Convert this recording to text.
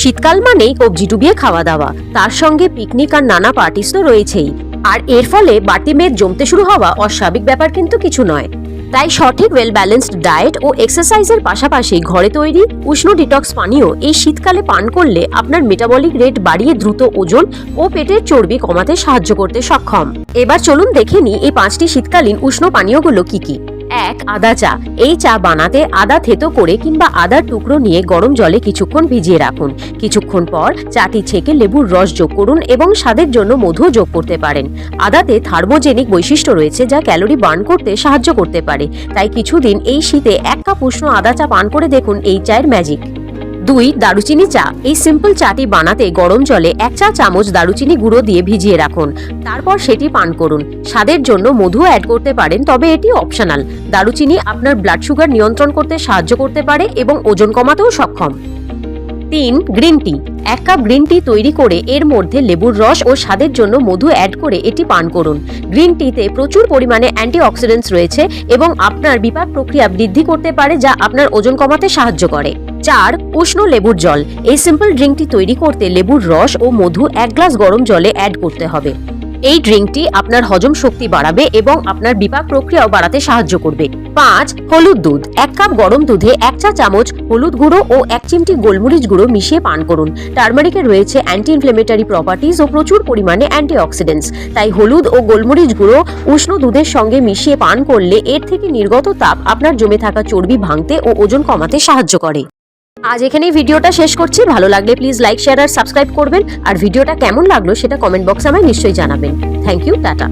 শীতকাল মানেই কবজি ডুবিয়ে খাওয়া দাওয়া তার সঙ্গে পিকনিক আর নানা পার্টিস তো রয়েছেই। আর এর ফলে বাড়তি মেদ জমতে শুরু হওয়া অস্বাভাবিক ব্যাপার কিন্তু কিছু নয়। তাই সঠিক ওয়েল ব্যালেন্সড ডায়েট ও এক্সারসাইজের পাশাপাশি ঘরে তৈরি উষ্ণ ডিটক্স পানীয় এই শীতকালে পান করলে আপনার মেটাবলিক রেট বাড়িয়ে দ্রুত ওজন ও পেটের চর্বি কমাতে সাহায্য করতে সক্ষম। এবার চলুন দেখে এই পাঁচটি শীতকালীন উষ্ণ পানীয়গুলো কি কি। এক আদা চা। এই চা বানাতে আদা থেতো করে কিংবা আদার টুকরো নিয়ে গরম জলে কিছুক্ষণ ভিজিয়ে রাখুন। কিছুক্ষণ পর চাটি ছেঁকে লেবুর রস যোগ করুন এবং স্বাদের জন্য মধু যোগ করতে পারেন। আদাতে থার্মোজেনিক বৈশিষ্ট্য রয়েছে যা ক্যালোরি বার্ন করতে সাহায্য করতে পারে। তাই কিছুদিন এই শীতে এক কাপ উষ্ণ আদা চা পান করে দেখুন এই চায়ের ম্যাজিক। দুই, দারুচিনি চা। এই সিম্পল চাটি বানাতে গরম জলে এক চা চামচ দারুচিনি গুঁড়ো দিয়ে ভিজিয়ে রাখুন। তারপর সেটি পান করুন। স্বাদের জন্য মধু অ্যাড করতে পারেন, তবে এটি অপশনাল দারুচিনি আপনার ব্লাড সুগার নিয়ন্ত্রণ করতে সাহায্য করতে পারে এবং ওজন কমাতেও সক্ষম। তিন গ্রিন টি এক কাপ গ্রিন টি তৈরি করে এর মধ্যে লেবুর রস ও স্বাদের জন্য মধু অ্যাড করে এটি পান করুন। গ্রিন টিতে প্রচুর পরিমাণে অ্যান্টিঅক্সিডেন্টস রয়েছে এবং আপনার বিপাক প্রক্রিয়া বৃদ্ধি করতে পারে যা আপনার ওজন কমাতে সাহায্য করে। চার উষ্ণ লেবুর জল। এই সিম্পল ড্রিঙ্কটি তৈরি করতে লেবুর রস ও মধু এক গ্লাস গরম জলে অ্যাড করতে হবে। এই ড্রিঙ্কটি আপনার হজম শক্তি বাড়াবে এবং আপনার বিপাক প্রক্রিয়াও বাড়াতে সাহায্য করবে। পাঁচ, হলুদ দুধ। এক কাপ গরম দুধে এক চা চামচ হলুদ গুঁড়ো ও এক চিমটি গোলমরিচ গুঁড়ো মিশিয়ে পান করুন। টার্মারিকে রয়েছে অ্যান্টি ইনফ্লেমেটারি প্রপার্টিজ ও প্রচুর পরিমাণে অ্যান্টিঅক্সিডেন্টস তাই হলুদ ও গোলমরিচ গুঁড়ো উষ্ণ দুধের সঙ্গে মিশিয়ে পান করলে এর থেকে নির্গত তাপ আপনার জমে থাকা চর্বি ভাঙতে ও ওজন কমাতে সাহায্য করে। আজ এখানেই ভিডিওটা শেষ করছি। ভালো লাগলে প্লিজ লাইক শেয়ার আর সাবস্ক্রাইব করবেন। আর ভিডিওটা কেমন লাগল সেটা কমেন্ট বক্সে আমায় নিশ্চয়ই জানাবেন। Thank you tata.